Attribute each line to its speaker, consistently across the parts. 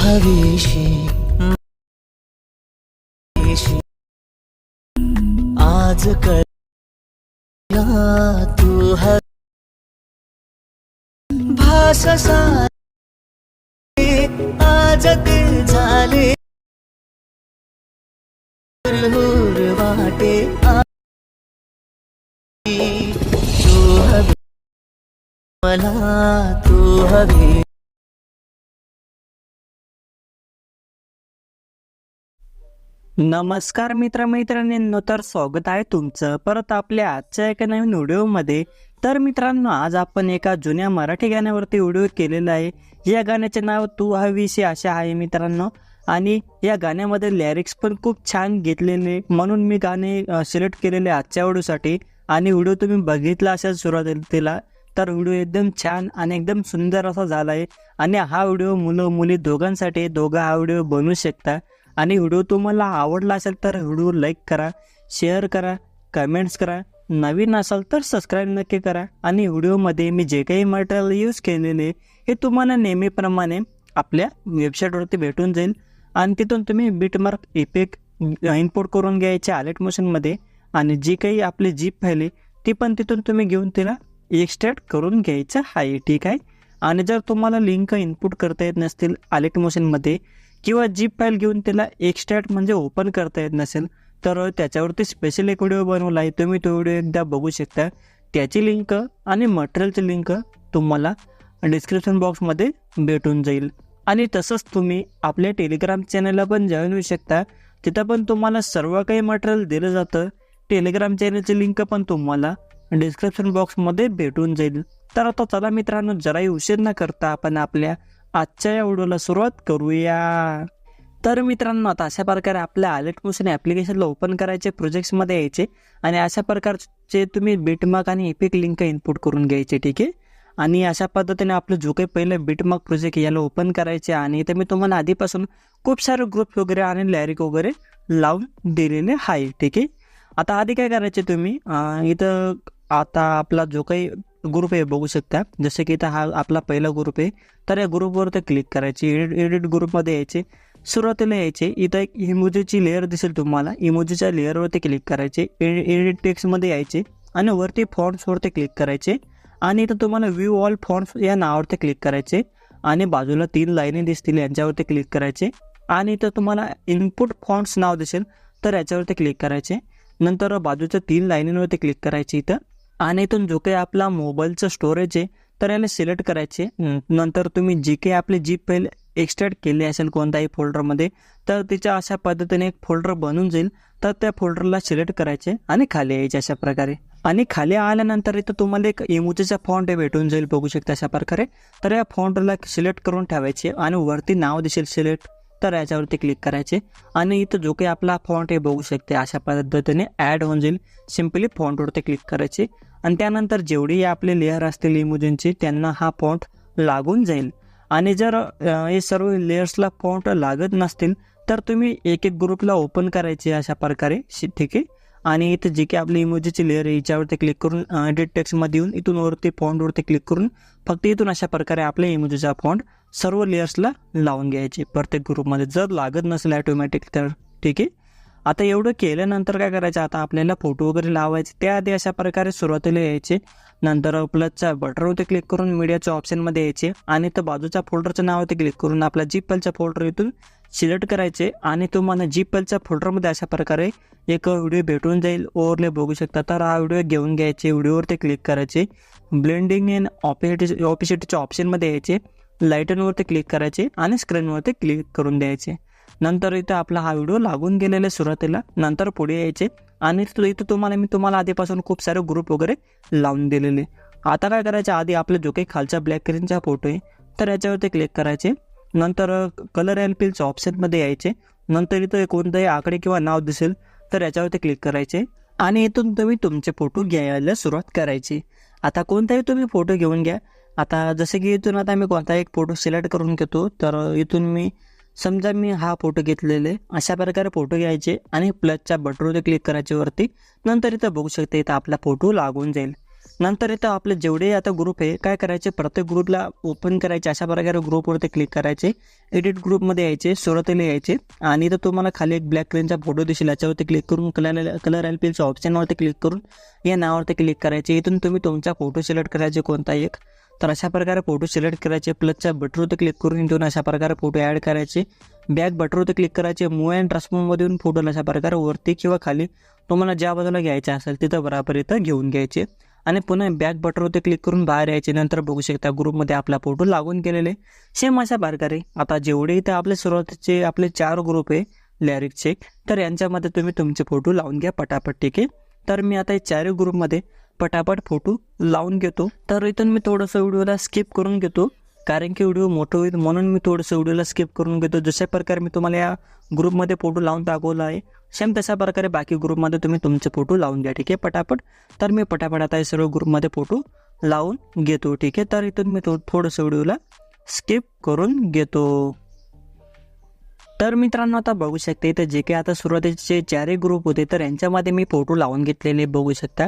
Speaker 1: हवेशी. आज कळला तू ह भास सारे आज ते झाले. वाटे तू हवे मला तू हवे.
Speaker 2: नमस्कार मित्रमैत्रिणींनो तर स्वागत आहे तुमचं परत आपल्या आजच्या एका नवीन व्हिडिओमध्ये. तर मित्रांनो आज आपण एका जुन्या मराठी गाण्यावरती व्हिडिओ केलेला आहे. या गाण्याचे नाव तू हवीशी असे आहे मित्रांनो. आणि या गाण्यामध्ये लॅरिक्स पण खूप छान घेतलेले म्हणून मी गाणे सिलेक्ट केलेले आजच्या व्हिडिओसाठी. आणि व्हिडिओ तुम्ही बघितला असेल सुरुवातीला तर व्हिडिओ एकदम छान आणि एकदम सुंदर असा झाला आहे. आणि हा व्हिडिओ मुलं मुली दोघांसाठी दोघं हा व्हिडिओ बनवू शकता. आणि व्हिडिओ तुम्हाला आवडला असेल तर व्हिडिओ लाईक करा शेअर करा कमेंट्स करा. नवीन असाल तर सबस्क्राईब नक्की करा. आणि व्हिडिओमध्ये मी जे काही मटेरियल यूज केलेले हे तुम्हाला नेहमीप्रमाणे आपल्या वेबसाईटवरती भेटून जाईल. आणि तिथून तुम्ही बीटमार्क इफेक्ट इनपुट करून घ्यायचे आलेट मोशनमध्ये आणि जी काही आपली जीप फाईल ती पण तिथून तुम्ही घेऊन तिला एक्स्ट्रॅक्ट करून घ्यायचं. आहे ठीक आहे? आणि जर तुम्हाला लिंक इनपुट करता येत नसतील आलेट मोशनमध्ये किंवा जीप फाईल घेऊन त्याला एक्स्ट्रॅक्ट म्हणजे ओपन करता येत नसेल तर त्याच्यावरती स्पेशल एक व्हिडिओ बनवला आहे. तुम्ही तो व्हिडिओ एकदा बघू शकता. त्याची लिंक आणि मटेरियलची लिंक तुम्हाला डिस्क्रिप्शन बॉक्समध्ये भेटून जाईल. आणि तसंच तुम्ही आपल्या टेलिग्राम चॅनलला पण जॉईन होऊ शकता. तिथं पण तुम्हाला सर्व काही मटेरियल दिलं जातं. टेलिग्राम चॅनलची लिंक पण तुम्हाला डिस्क्रिप्शन बॉक्समध्ये भेटून जाईल. तर आता चला मित्रांनो जराही उशीर न करता आपण आपल्या आजच्या या व्हिडिओला सुरुवात करूया. तर मित्रांनो आता अशा प्रकारे आपल्या आलेट मोशन ॲप्लिकेशनला ओपन करायचे प्रोजेक्ट्समध्ये यायचे आणि अशा प्रकारचे तुम्ही बिटमार्क आणि एपिक लिंक इनपुट करून घ्यायचे ठीक आहे? आणि अशा पद्धतीने आपलं जो काही पहिलं बिटमार्क प्रोजेक्ट याला ओपन करायचे आणि इथे मी तुम्हाला आधीपासून खूप सारे ग्रुप वगैरे आणि लॅरिक वगैरे लावून दिलेले आहे ठीक आहे? आता आधी काय करायचे तुम्ही? इथं आता आपला जो काही ग्रुप आहे बघू शकता. जसं की इथं हा आपला पहिला ग्रुप आहे. तर या ग्रुपवरती क्लिक करायचे. एडिट एडिट ग्रुपमध्ये यायचे. सुरुवातीला यायचे. इथं एक इमोजीची लेअर दिसेल तुम्हाला. इमोजीच्या लेअरवरती क्लिक करायचे. एडिट टेक्स्टमध्ये यायचे. आणि वरती फॉन्ट्सवरती क्लिक करायचे. आणि इथं तुम्हाला व्ह्यू ऑल फॉन्ट्स या नावावरती क्लिक करायचे. आणि बाजूला तीन लाईनी दिसतील यांच्यावरती क्लिक करायचे. आणि इथं तुम्हाला इनपुट फॉन्ट्स नाव दिसेल. तर याच्यावरती क्लिक करायचे. नंतर बाजूच्या तीन लाईनींवरती क्लिक करायचे इथं. आणि इथून जो काही आपला मोबाईलचं स्टोरेज आहे तर याला सिलेक्ट करायचे. नंतर तुम्ही जी काही आपली जी फाईल एक्स्ट्रॅक्ट केली असेल कोणत्याही फोल्डरमध्ये तर तिच्या अशा पद्धतीने एक फोल्डर बनून जाईल. तर त्या फोल्डरला सिलेक्ट करायचे आणि खाली यायचे अशा प्रकारे. आणि खाली आल्यानंतर इथं तुम्हाला एक इमोजीचा फॉन्ट भेटून जाईल बघू शकता अशा प्रकारे. तर या फॉन्टला सिलेक्ट करून ठेवायचे आणि वरती नाव दिसेल सिलेक्ट तर याच्यावरती क्लिक करायचे. आणि इथं जो काही आपला फॉन्ट हे बघू शकते अशा पद्धतीने ॲड होऊन जाईल. सिम्पली फॉन्टवरती क्लिक करायचे. आणि त्यानंतर जेवढी आपले लेअर असतील इमोजनचे त्यांना हा फॉन्ट लागून जाईल. आणि जर हे सर्व लेयर्सला फॉन्ट लागत नसतील तर तुम्ही एक एक ग्रुपला ओपन करायचे अशा प्रकारे शि- ठीक आहे? आणि इथं जे काही आपली इमोजीची लेअर आहे याच्यावरती क्लिक करून एडिट टेक्स्टमध्ये येऊन इथून वरती फॉन्टवरती क्लिक करून फक्त इथून अशा प्रकारे आपल्या इमोजीचा फॉन्ट सर्व लेयर्सला लावून घ्यायचे. प्रत्येक ग्रुपमध्ये जर लागत नसेल ॲटोमॅटिक तर ठीक आहे. आता एवढं केल्यानंतर काय करायचं? आता आपल्याला फोटो वगैरे लावायचे. त्याआधी अशा प्रकारे सुरुवातीला यायचे. नंतर प्लसच्या बटनवरती क्लिक करून मीडियाच्या ऑप्शनमध्ये यायचे. आणि तर बाजूच्या फोल्डरच्या नावावरती क्लिक करून आपला जीपलच्या फोल्डर इथून सिलेक्ट करायचे. आणि तुम्हाला जीपलच्या फोल्डरमध्ये अशा प्रकारे एक व्हिडिओ भेटून जाईल. ओवरले बघू शकता. तर हा व्हिडिओ घेऊन घ्यायचे. व्हिडिओवरती क्लिक करायचे. ब्लेंडिंग अँड ऑपिसिटी ऑपिसिटीच्या ऑप्शनमध्ये यायचे. लाईटनवरती क्लिक करायचे आणि स्क्रीनवरती क्लिक करून द्यायचे. नंतर इथं आपला हा व्हिडिओ लागून गेलेला आहे सुरुवातीला नंतर पुढे यायचे आणि इथं तुम्हाला मी तुम्हाला आधीपासून खूप सारे ग्रुप वगैरे लावून दिलेले. आता काय करायचं? आधी आपलं जो काही खालच्या ब्लॅक स्क्रीनचा फोटो आहे तर याच्यावरती क्लिक करायचे. नंतर कलर अँड पिलच्या ऑप्शनमध्ये यायचे. नंतर इथं कोणतंही आकडे किंवा नाव दिसेल तर याच्यावरती क्लिक करायचे. आणि इथून तुम्ही तुमचे फोटो घ्यायला सुरुवात करायची. आता कोणताही तुम्ही फोटो घेऊन घ्या आता जसं की इथून आता मी कोणता एक फोटो सिलेक्ट करून घेतो तर इथून मी समजा मी हा फोटो घेतलेले अशा प्रकारे फोटो घ्यायचे आणि प्लसच्या बटनवरती क्लिक करायचे वरती नंतर इथं बघू शकते इथं आपला फोटो लागून जाईल. नंतर इथं आपले जेवढे आता ग्रुप आहे काय करायचे प्रत्येक ग्रुपला ओपन करायचे अशा प्रकारे ग्रुपवरती क्लिक करायचे एडिट ग्रुपमध्ये यायचे सुरुवातीला यायचे आणि इथं तुम्हाला खाली एक ब्लॅक क्रेनचा फोटो दिसेल याच्यावरती क्लिक करून कलर कलर एल पीच्या ऑप्शनवरती क्लिक करून या नावावरती क्लिक करायचे. इथून तुम्ही तुमचा फोटो सिलेक्ट करायचे कोणता एक. तर अशा प्रकारे फोटो सिलेक्ट करायचे प्लसच्या बटरवरती क्लिक करून देऊन अशा प्रकारे फोटो ॲड करायचे. बॅक बटरवरती क्लिक करायचे मूव अँड ट्रान्सफॉर्ममधून फोटो अशा प्रकारे वरती किंवा खाली तुम्हाला ज्या बाजूला घ्यायचे असेल तिथं बराबर इथं घेऊन घ्यायचे. आणि पुन्हा बॅक बटरवरती क्लिक करून बाहेर यायचे नंतर बघू शकता ग्रुपमध्ये आपला फोटो लागून गेलेले. सेम अशा प्रकारे आता जेवढे इथं आपले सुरुवातीचे आपले चार ग्रुप आहे लॅरिकचे तर यांच्यामध्ये तुम्ही तुमचे फोटो लावून घ्या पटापट ठीक आहे? तर मी आता चारही ग्रुपमध्ये पटापट फोटो लावून घेतो. तर इथून मी थोडंसं व्हिडिओला स्किप करून घेतो. कारण की व्हिडिओ मोठं होईल म्हणून मी थोडंसं व्हिडिओला स्किप करून घेतो. जशा प्रकारे मी तुम्हाला या ग्रुपमध्ये फोटो लावून दाखवला आहे सेम तशा प्रकारे बाकी ग्रुपमध्ये तुम्ही तुमचे फोटो लावून घ्या ठीक आहे? पटापट. तर मी पटापट आता हे सर्व ग्रुपमध्ये फोटो लावून घेतो ठीक आहे? तर इथून मी थो थोडंसं व्हिडिओला स्किप करून घेतो. तर मित्रांनो आता बघू शकते तर जे काही आता सुरुवातीचे चारही ग्रुप होते तर यांच्यामध्ये मी फोटो लावून घेतलेले बघू शकता.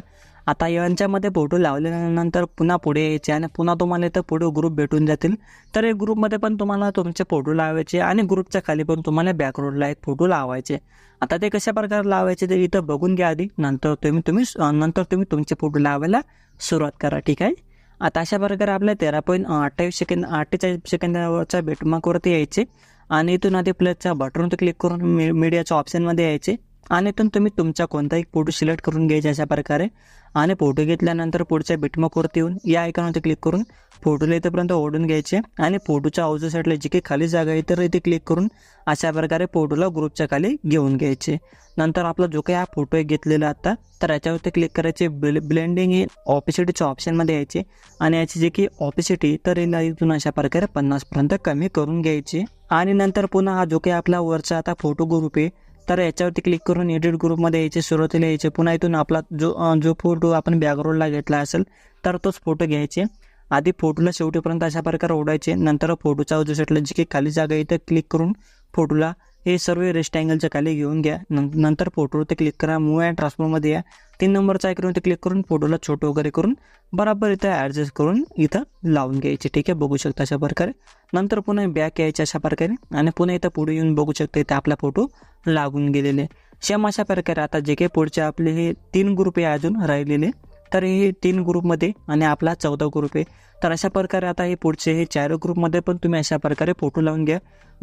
Speaker 2: आता यांच्यामध्ये फोटो लावल्यानंतर पुन्हा पुढे यायचे आणि पुन्हा तुम्हाला इथं पुढे ग्रुप भेटून जातील. तर या ग्रुपमध्ये पण तुम्हाला तुमचे फोटो लावायचे आणि ग्रुपच्या खाली पण तुम्हाला बॅकग्राऊंडला एक फोटो लावायचे. आता ते कशा प्रकारे लावायचे ते इथं बघून घ्या आधी. नंतर तुम्ही तुम्ही नंतर तुम्ही तुमचे फोटो लावायला सुरुवात करा ठीक आहे? आता अशा प्रकारे आपल्या तेरा पॉईंट अठ्ठावीस सेकंद अठ्ठेचाळीस सेकंदावरच्या बेटमार्कवरती यायचे. आणि इथून आधी प्लसच्या बटनवरती क्लिक करून मी मीडियाच्या ऑप्शनमध्ये यायचे. आणि पण तुम्ही तुमचा कोणताही फोटो सिलेक्ट करून घ्यायचा अशा प्रकारे. आणि फोटो घेतल्यानंतर पुढच्या बिटमार्कवरती येऊन या आयकॉनवरती क्लिक करून फोटोला इथंपर्यंत ओढून घ्यायचे. आणि फोटोच्या आउजू साईडला जी काही खाली जागा आहे तर इथे क्लिक करून अशा प्रकारे फोटोला ग्रुपच्या खाली घेऊन घ्यायचे. नंतर आपला जो काही हा फोटो आहे घेतलेला आता तर याच्यावरती क्लिक करायचे. ब्ल ब्लेंडिंग ही ऑपिसिटीच्या ऑप्शनमध्ये यायचे. आणि याची जी की ऑपिसिटी तर हिला इथून अशा प्रकारे पन्नासपर्यंत कमी करून घ्यायची. आणि नंतर पुन्हा हा जो काही आपला वरचा आता फोटो ग्रुप आहे तर याच्यावरती क्लिक करून एडिट ग्रुपमध्ये यायचे सुरुवातीला यायचे. पुन्हा इथून आपला जो जो फोटो आपण बॅकग्राऊंडला घेतला असेल तर तोच फोटो घ्यायचे. आधी फोटोला शेवटीपर्यंत अशा प्रकारे ओढायचे नंतर फोटोचा जो सेटला जी काही खाली जागा येते क्लिक करून फोटोला हे सर्व रेस्टँगलच्या खाली घेऊन घ्या. नंतर नंतर फोटोवरती क्लिक करा. मूव अँड ट्रान्सफॉर्ममध्ये या. तीन नंबरचा आयकॉनवरती क्लिक करून फोटोला छोटं वगैरे करून बराबर इथं ॲडजस्ट करून इथं लावून घ्यायचे. ठीक आहे? बघू शकता अशा प्रकारे. नंतर पुन्हा बॅक यायचे अशा प्रकारे. आणि पुन्हा इथं पुढे येऊन बघू शकता इथं आपला फोटो लागून गेलेले. सेम अशा प्रकारे. आता जे काही पुढचे आपले हे तीन ग्रुप आहे अजून राहिलेले. तर हे तीन ग्रुपमध्ये आणि आपला चौदा ग्रुप आहे. तर अशा प्रकारे आता हे पुढचे हे चार ग्रुपमध्ये पण तुम्ही अशा प्रकारे फोटो लावून घ्या.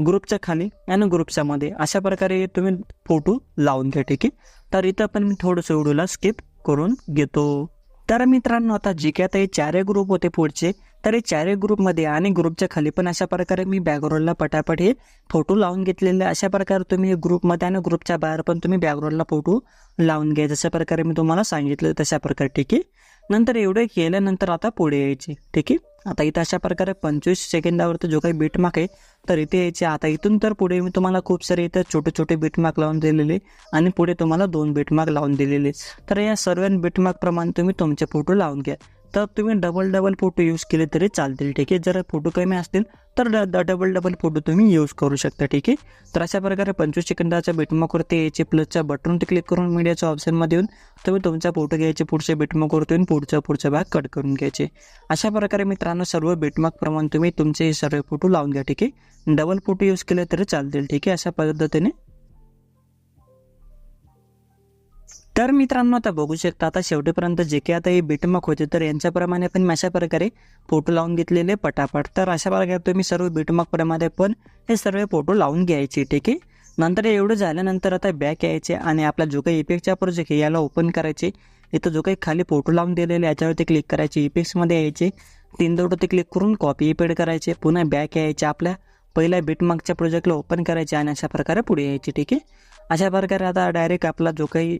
Speaker 2: ग्रुपच्या खाली आणि ग्रुपच्या मध्ये. अशा प्रकारे तुम्ही फोटो लावून घ्या ठीक आहे? तर इथं पण मी थोडंसं व्हिडिओला स्किप करून घेतो. तर मित्रांनो आता जे काही आता हे चारही ग्रुप होते पुढचे तर हे चारही ग्रुपमध्ये आणि ग्रुपच्या खाली पण अशा प्रकारे मी बॅकग्राऊंडला पटापट हे फोटो लावून घेतलेले अशा प्रकारे तुम्ही ग्रुपमध्ये आणि ग्रुपच्या बाहेर पण तुम्ही बॅकग्राऊंडला फोटो लावून घ्या. जशा प्रकारे मी तुम्हाला सांगितलं तशा प्रकारे ठीक आहे? नंतर एवढं केल्यानंतर आता पुढे यायचे ठीक आहे? आता इथं अशा प्रकारे पंचवीस सेकंदावरती जो काही बीटमार्क आहे तर इथे यायचे. आता इथून तर पुढे मी तुम्हाला खूप सारे इथं छोटे छोटे बीटमार्क लावून दिलेले आणि पुढे तुम्हाला दोन बीटमार्क लावून दिलेले. तर या सर्व बीटमार्क प्रमाणे तुम्ही तुमचे फोटो लावून घ्या. तर तुम्ही डबल डबल फोटो यूज केले तरी चालतील ठीक आहे? जर फोटो कमी असतील तर ड डबल डबल फोटो तुम्ही यूज करू शकता ठीक आहे? तर अशा प्रकारे पंचवीस सेकंदाच्या बीटमार्कवरती यायचे प्लसच्या बटनवरती क्लिक करून मीडियाच्या ऑप्शनमध्ये येऊन तुम्ही तुमचा फोटो घ्यायचे पुढच्या बीटमार्कवरती येऊन पुढचा पुढच्या भाग कट करून घ्यायचे. अशा प्रकारे मित्रांनो सर्व बेटमार्कप्रमाणे तुम्ही तुमचे सर्व फोटो लावून घ्या ठीक आहे? डबल फोटो यूज केले तरी चालतील ठीक आहे? अशा पद्धतीने तर मित्रांनो आता बघू शकता आता शेवटीपर्यंत जे काही आता हे बीटमार्क होते तर यांच्याप्रमाणे पण मी अशा प्रकारे फोटो लावून घेतलेले पटापट. तर अशा प्रकारे तुम्ही सर्व बीटमार्क पण हे सर्व फोटो लावून घ्यायचे ठीक आहे? नंतर एवढं झाल्यानंतर आता बॅक यायचे आणि आपला जो काही इफेक्टचा प्रोजेक्ट आहे याला ओपन करायचे. इथं जो काही खाली फोटो लावून दिलेले याच्यावरती क्लिक करायचे इफेक्ट्समध्ये यायचे. तीन दौडवरती क्लिक करून कॉपी पेड करायचे. पुन्हा बॅक यायचे आपल्या पहिल्या बीटमार्कच्या प्रोजेक्टला ओपन करायचे आणि अशा प्रकारे पुढे यायचे ठीक आहे? अशा प्रकारे आता डायरेक्ट आपला जो काही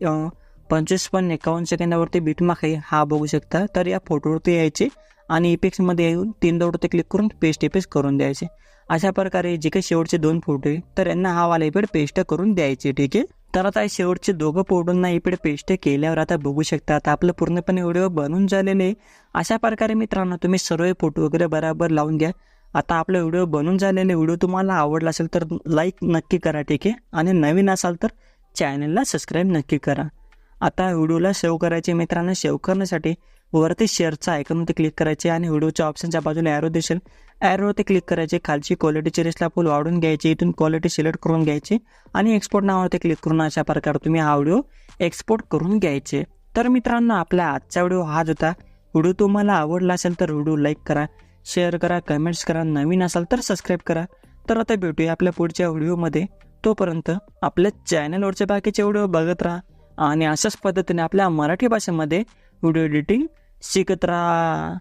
Speaker 2: पंचवीसपन्न पंचवीस एकावन्न सेकंदावरती बीटमार्क आहे हा बघू शकता. तर या फोटोवरती यायचे आणि इफेक्ट्समध्ये येऊन तीन दौडवरती क्लिक करून पेस्ट इफेक्ट करून द्यायचे. अशा प्रकारे जे काही शेवटचे दोन फोटो आहे तर यांना हा वाला इफेक्ट पेस्ट करून द्यायचे ठीक आहे? तर आता शेवटचे दोघं फोटोंना इफेक्ट पेस्ट केल्यावर आता बघू शकता आता आपलं पूर्णपणे व्हिडिओ बनून झालेले आहे. अशा प्रकारे मित्रांनो तुम्ही सर्व फोटो वगैरे बराबर लावून घ्या. आता आपला व्हिडिओ बनून झालेले व्हिडिओ तुम्हाला आवडला असेल तर लाईक नक्की करा ठीक आहे? आणि नवीन असाल तर चॅनलला सबस्क्राईब नक्की करा. आता व्हिडिओला सेव्ह करायचे मित्रांनो सेव्ह करण्यासाठी वरती शेअरचा आयकॉनवरती क्लिक करायचे आणि व्हिडिओच्या ऑप्शनच्या बाजूला ॲरो दिसेल. ॲरोवरती क्लिक करायचे खालची क्वालिटीची रिस्टला फुल वाढून घ्यायची इथून क्वालिटी सिलेक्ट करून घ्यायची आणि एक्सपोर्ट नावावरती क्लिक करून अशा प्रकारे तुम्ही हा व्हिडिओ एक्सपोर्ट करून घ्यायचे. तर मित्रांनो आपला आजचा व्हिडिओ हाच होता. व्हिडिओ तुम्हाला आवडला असेल तर व्हिडिओ लाईक करा शेअर करा कमेंट्स करा नवीन असाल तर सबस्क्राईब करा. तर आता भेटूया आपल्या पुढच्या व्हिडिओमध्ये. तोपर्यंत आपल्या चॅनलवरचे बाकीचे व्हिडिओ बघत राहा. आणि अशाच पद्धतीने आपल्या मराठी भाषेमध्ये व्हिडिओ एडिटिंग शिकत राहा.